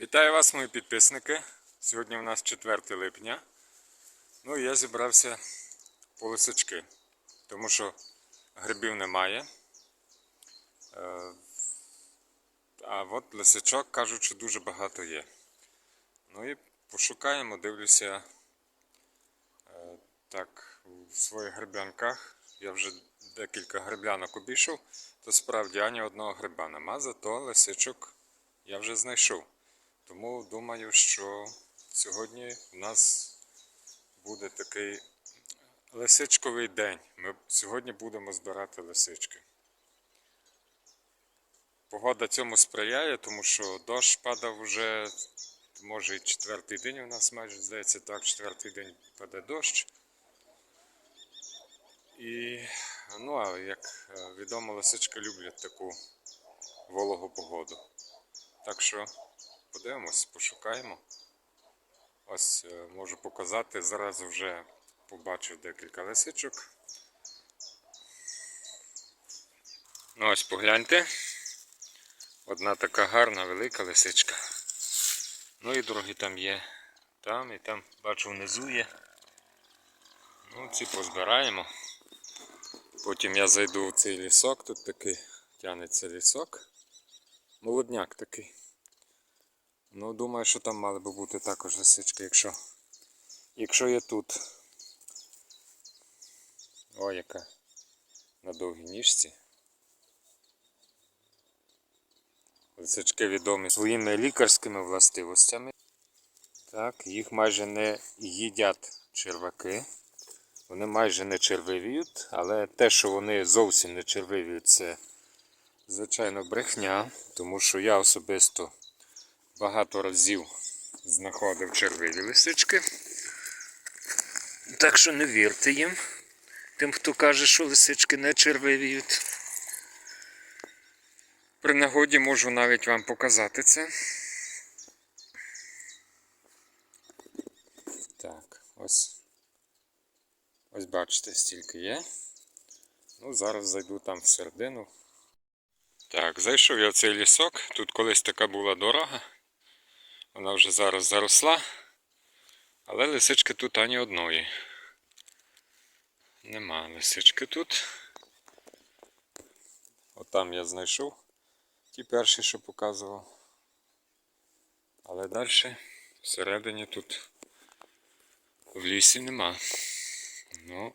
Вітаю вас, мої підписники. Сьогодні у нас 4 липня. Ну і я зібрався по лисички, тому що грибів немає. Е, А от лисичок кажуть, що дуже багато є. Ну і пошукаємо, дивлюся е, так в своїх грибянках. Я вже декілька гриблянок обійшов, то справді ані одного гриба нема, зато лисичок я вже знайшов. Тому думаю, що сьогодні у нас буде такий лисичковий день. Ми сьогодні будемо збирати лисички. Погода цьому сприяє, тому що дощ падав вже, може і четвертий день у нас майже здається так, четвертий день паде дощ. І, ну, а як е, відомо, лисички люблять таку вологу погоду. Так що подивимось, пошукаємо. Ось е, можу показати. Зараз вже побачив декілька лисичок. Ну ось погляньте. Одна така гарна велика лисичка. Ну і другі там є. Там і там бачу внизу є. Ну, ці позбираємо. Потім я зайду в цей лісок, тут такий тянеться лісок. Молодняк такий. Ну, думаю, що там мали би бути також лисички, якщо, якщо є тут. О, яка на довгій ніжці. Лисички відомі своїми лікарськими властивостями. Так, їх майже не їдять черваки. Вони майже не червивіють, але те, що вони зовсім не червивіють, це звичайно брехня, тому що я особисто багато разів знаходив червиві лисички. Так що не вірте їм, тим, хто каже, що лисички не червивіють. При нагоді можу навіть вам показати це. Так, ось. Ось бачите, стільки є. Ну, зараз зайду там всередину. Так, зайшов я в цей лісок. Тут колись така була дорога. Вона вже зараз заросла. Але лисички тут ані одної. Нема лисички тут. Отам я знайшов ті перші, що показував. Але далі всередині тут в лісі нема. Ну,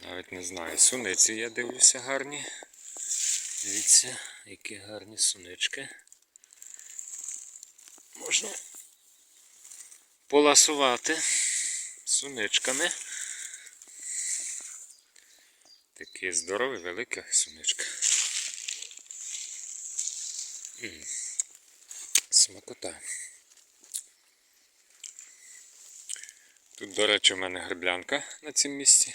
навіть не знаю. Суниці я дивлюся гарні. Дивіться, які гарні сунички. Можна поласувати суничками. Такі здорові, великі сунички. М, Смакота. Тут, до речі, у мене гриблянка на цьому місці.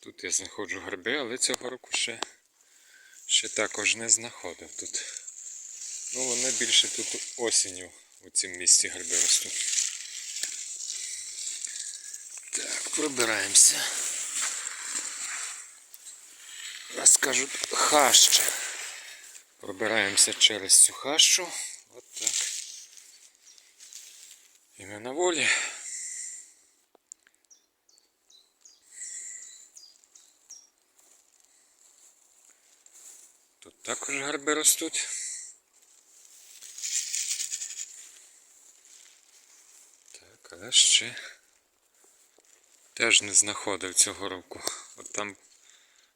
Тут я знаходжу гриби, але цього року ще, ще також не знаходив тут. Ну, вони більше тут осінню у цьому місці гриби ростуть. Так, пробираємося. Нас кажуть хаща. Пробираємося через цю хащу. От так. І ми на волі. Тут також гриби ростуть. Так, але ще теж не знаходив цього року. От там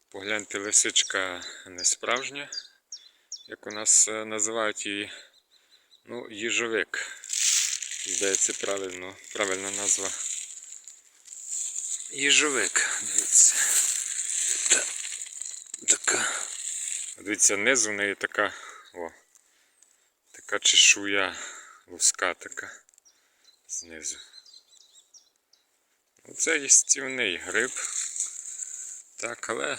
погляньте лисичка не справжня, як у нас е, називають її, ну, їжовик. Здається, правильно, правильна назва. Їжовик, дивіться. Та, така. Дивіться, низ у неї така, о, така чешуя луска така знизу. Оце їстівний гриб. Так, але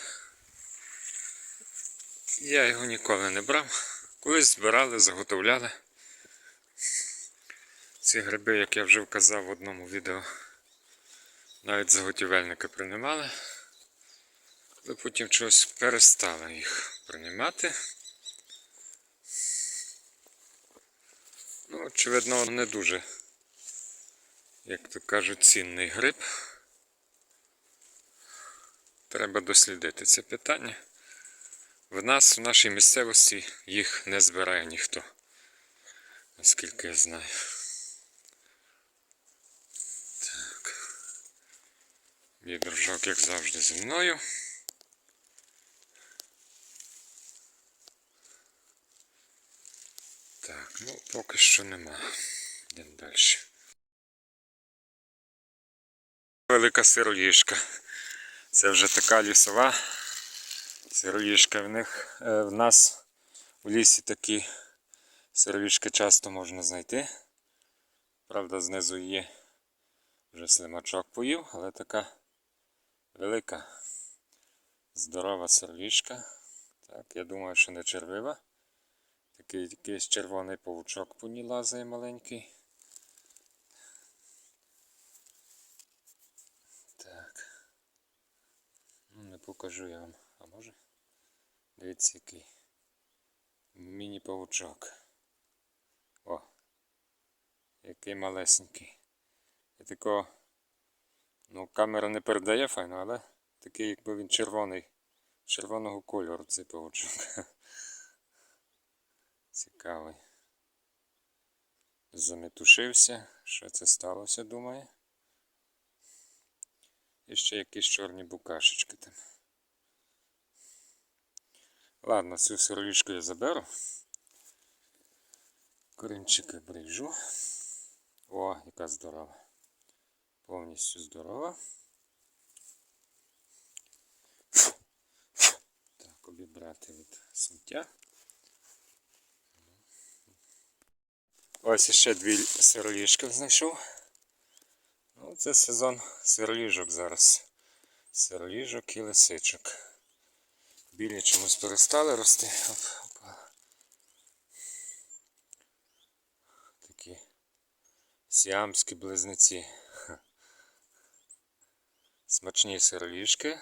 я його ніколи не брав. Колись збирали, заготовляли. Ці гриби, як я вже вказав в одному відео, навіть заготівельники приймали. Але потім чогось перестали їх приймати. очевидно, не дуже, як то кажуть, цінний гриб. Треба дослідити це питання. В нас, в нашій місцевості, їх не збирає ніхто, наскільки я знаю. Так. Мій дружок, як завжди, зі мною. Так, ну поки що нема. Йдемо далі. Велика сироїжка. Це вже така лісова сироїжка. В них е, в нас в лісі такі сироїжки часто можна знайти. Правда, знизу є вже слимачок поїв, але така велика, здорова сироїжка. Так, я думаю, що не червива. Такий якийсь червоний павучок по ній лазає маленький. Так. Ну, не покажу я вам. А може? Дивіться який. Міні-павучок. О! Який малесенький. І такого, ну, камера не передає файно, але такий, якби він червоний, червоного кольору цей павучок. Цікавий. Заметушився. Що це сталося, думає? І ще якісь чорні букашечки там. Ладно, цю сироїшку я заберу. Корінчики брижу. О, яка здорова. Повністю здорова. Так, обібрати від сміття. Ось іще дві сироліжки знайшов. Ну, це сезон сироліжок зараз. Сироліжок і лисичок. Білі чомусь перестали рости. Такі сіамські близнеці. Смачні сироліжки.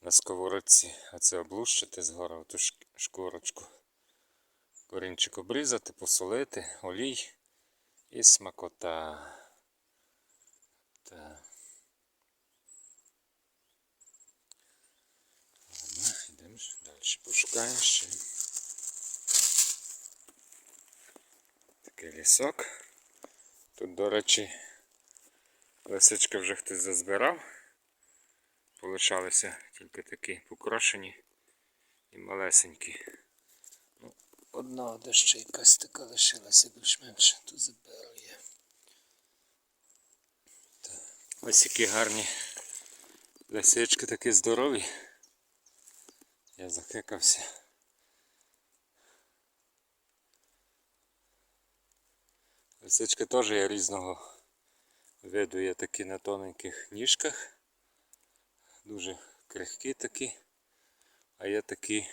На сковородці. Оце облущити згора ту шкурочку. Корінчик обрізати, посолити, олій і смакота. Так. Ладно, йдемо далі пошукаємо ще. Такий лісок. Тут, до речі, лисички вже хтось зазбирав. Полишалися тільки такі покрошені і малесенькі. Одна де ще якась така лишилася більш-менш, то заберу я. Ось які гарні лисички такі здорові. Я захикався. Лисички теж є різного виду, є такі на тоненьких ніжках. Дуже крихкі такі, а є такі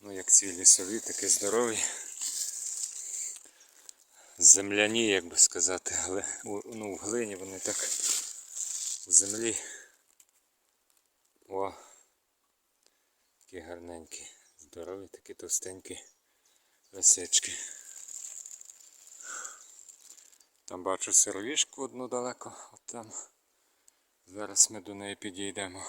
Ну, як ці лісові, такі здорові. Земляні, як би сказати, але ну, в глині вони так в землі. О! Такі гарненькі, здорові, такі товстенькі лисички. Там бачу сировішку одну далеко, от там. Зараз ми до неї підійдемо.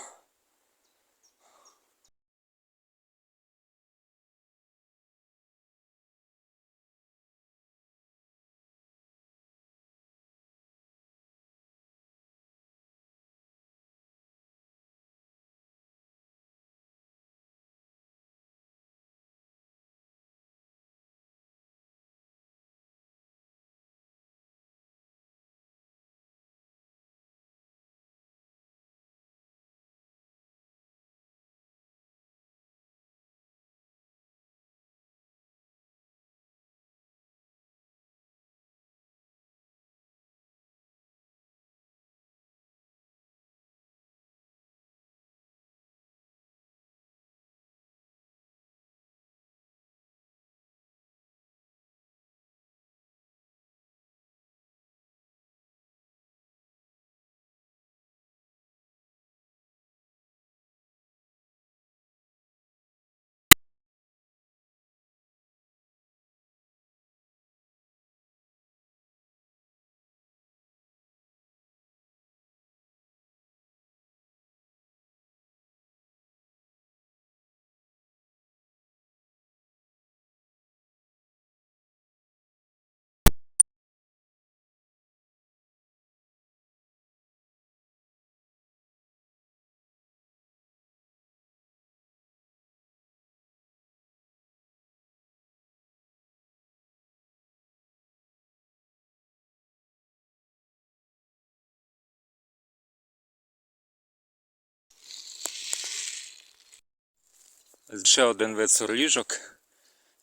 Ще один вид сорліжок.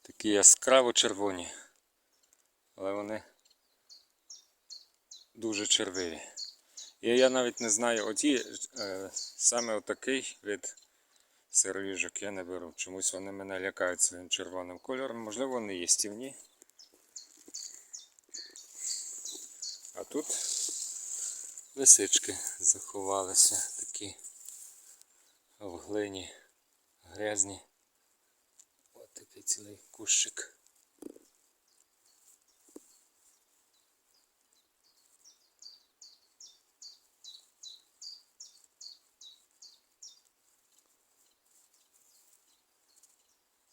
Такі яскраво червоні. Але вони дуже червиві. І я навіть не знаю, оті, е, саме отакий вид сироїжок я не беру. Чомусь вони мене лякають своїм червоним кольором. Можливо, вони їстівні. А тут лисички заховалися такі в глині грязні. Ось такий цілий кущик.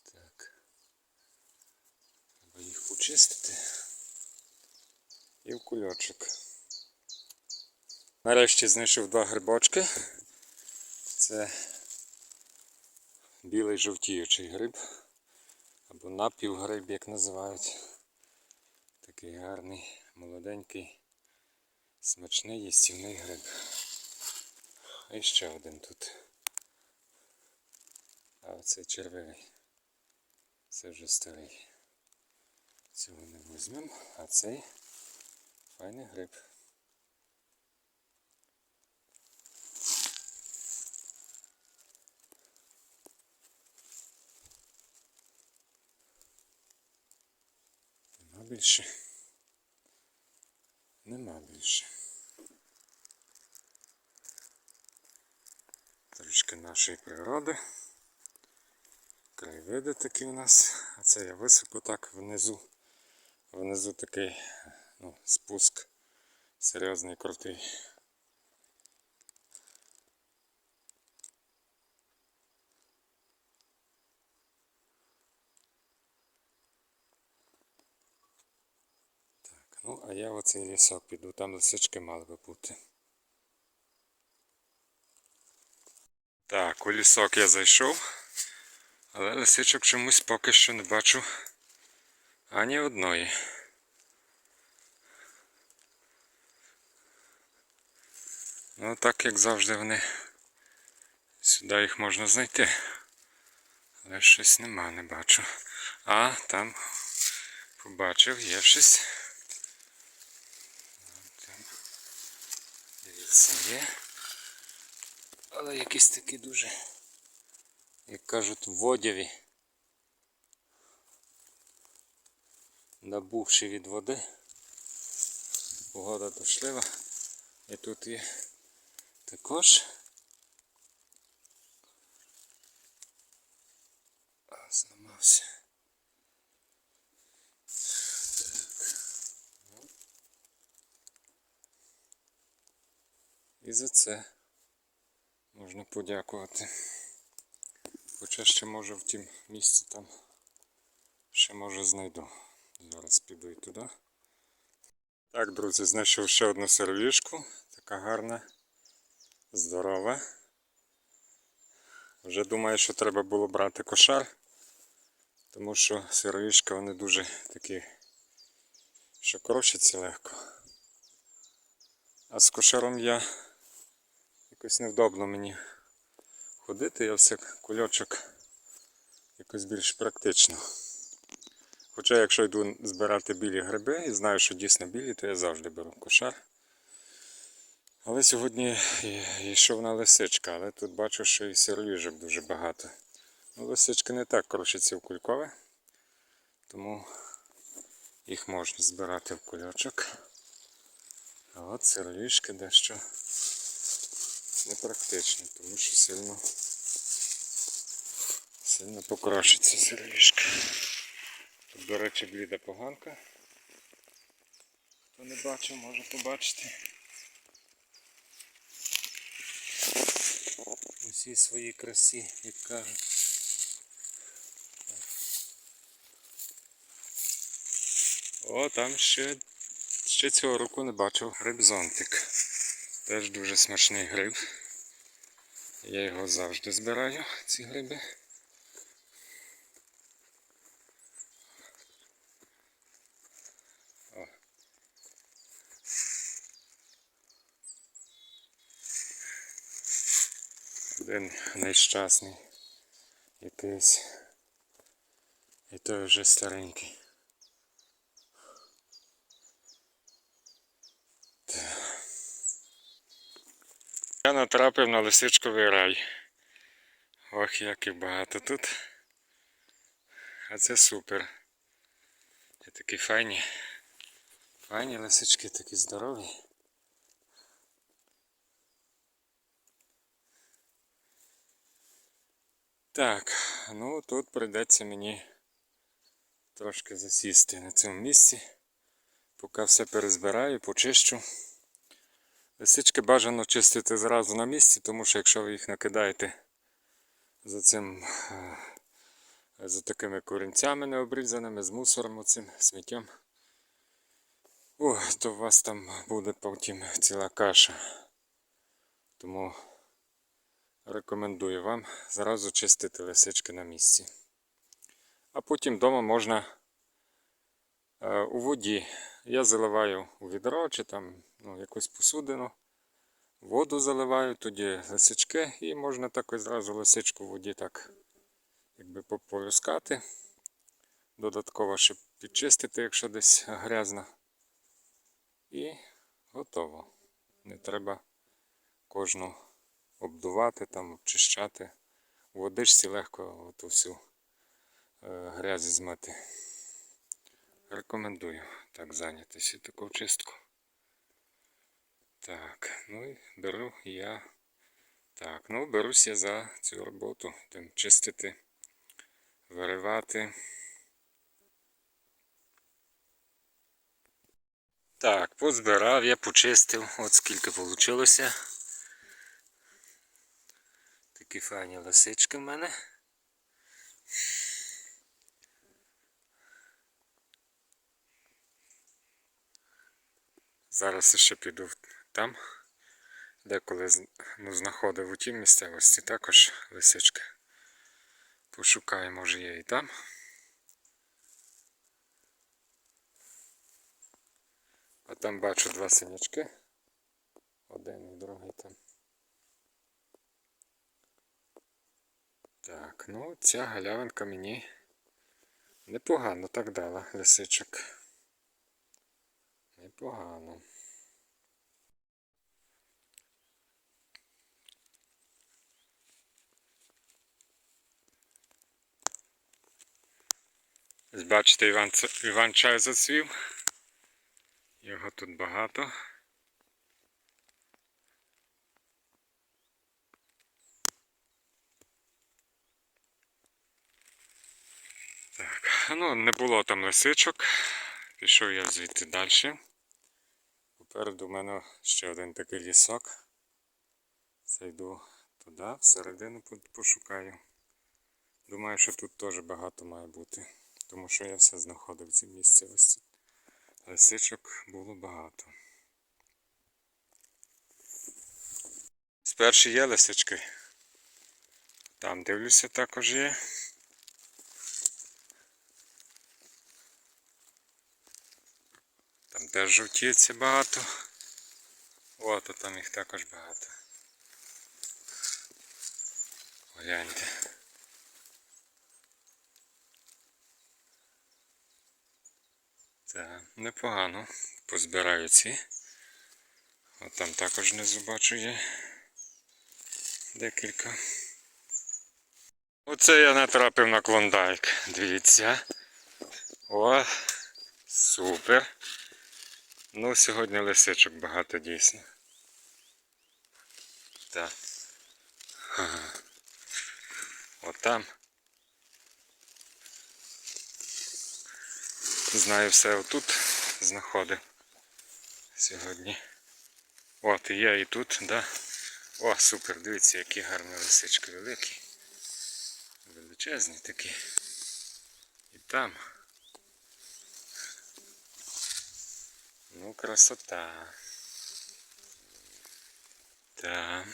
Так. Треба їх почистити. І в кульочок. Нарешті знайшов два грибочки. Це білий жовтіючий гриб. Або напівгриб, як називають. Такий гарний, молоденький, смачний їстівний гриб. І ще один тут. А оцей червивий. Це вже старий. Цього не візьмемо, а цей файний гриб. Більше. Нема більше. Трішки нашої природи. Краєвиди такі у нас. А це я висипу так внизу. Внизу такий ну, спуск серйозний, крутий. Ну а я в оцей лісок піду, там лисички мали би бути. Так, у лісок я зайшов, але лисичок чомусь поки що не бачу ані одної. Ну так як завжди вони сюди їх можна знайти. Але щось нема, не бачу. А, там побачив, є щось. Дивіться, є. Але якісь такі дуже, як кажуть, водяві. Набувши від води. Погода дошлива. І тут є також. А, зламався. Так. Ну. І за це можна подякувати. Хоча ще може в тім місці там ще може знайду. Зараз піду і туди. Так, друзі, знайшов ще одну сироїшку. Така гарна, здорова. Вже думаю, що треба було брати кошар, тому що сироїшка вони дуже такі, що крочаться легко. А з кошаром я якось невдобно мені ходити, я все кульочок якось більш практично. Хоча якщо йду збирати білі гриби і знаю, що дійсно білі, то я завжди беру кошар. Але сьогодні йшов на лисичка, але тут бачу, що і сироїжок дуже багато. Ну, лисички не так крушаться в кулькове, тому їх можна збирати в кульочок. А от сироїжки дещо непрактично, тому що сильно, сильно покрошиться сироїжка. Тут, до речі, бліда поганка. Хто не бачив, може побачити. Усі свої красі, як кажуть. О, там ще, ще цього року не бачив грибзонтик. Теж дуже смачний гриб. Я його завжди збираю, ці гриби. Один нещасний, як якийсь. І той вже старенький. Натрапив на лисичковий рай. Ох, як і багато тут. А це супер. І такі файні. Файні лисички, такі здорові. Так, ну тут прийдеться мені трошки засісти на цьому місці. Поки все перезбираю, почищу. Лисички бажано чистити зразу на місці, тому що якщо ви їх накидаєте за цим, е, за такими корінцями необрізаними, з мусором оцим сміттям, о, то у вас там буде потім ціла каша. Тому рекомендую вам зразу чистити лисички на місці. А потім вдома можна у воді. Я заливаю у відро чи там ну, якусь посудину. Воду заливаю, тоді лисички і можна так ось зразу лисичку в воді так якби пополюскати. Додатково ще підчистити, якщо десь грязно. І готово. Не треба кожну обдувати, там, обчищати. У водичці легко оту всю е, грязь змити. Рекомендую так зайнятися таку чистку. Так, ну і беру я. Так, ну беруся за цю роботу. Тим чистити, виривати. Так, позбирав, я почистив, от скільки вийшло. Такі файні лисички в мене. Зараз ще піду там, деколи з- ну, знаходив у тій місцевості також лисички. Пошукаю, може є і там. А там бачу два синячки. Один і другий там. Так, ну ця галявинка мені непогано так дала лисичок. Непогано. Бачите, Іван, Іван чай зацвів. Його тут багато. Так, ну не було там лисичок. Пішов я звідти далі. Попереду в мене ще один такий лісок. Зайду туди, всередину пошукаю. Думаю, що тут теж багато має бути, тому що я все знаходив в цій місцевості. Лисичок було багато. Спершу є лисички. Там дивлюся також є. Там теж жовтіється багато. О, то там їх також багато. Гляньте. Так, непогано. Позбираю ці. От там також внизу бачу є декілька. Оце я натрапив на клондайк. Дивіться. О, супер. Ну, сьогодні лисичок багато дійсно. Так. Ага. От там. Знаю все отут знаходив сьогодні. От і я і тут, да. О, супер, дивіться, які гарні лисички великі. Величезні такі. І там. Ну, красота. Та.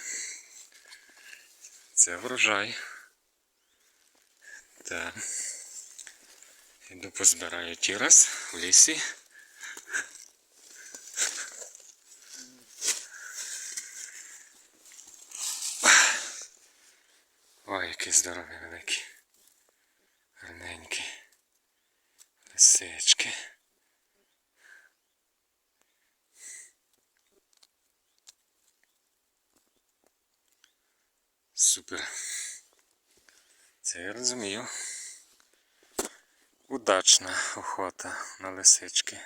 Це врожай. Та. Іду позбираю тірас в лісі. Ой, який здоровий, великий, гарненький Лисички. Супер. Це я розумію. Удачна охота на лисички.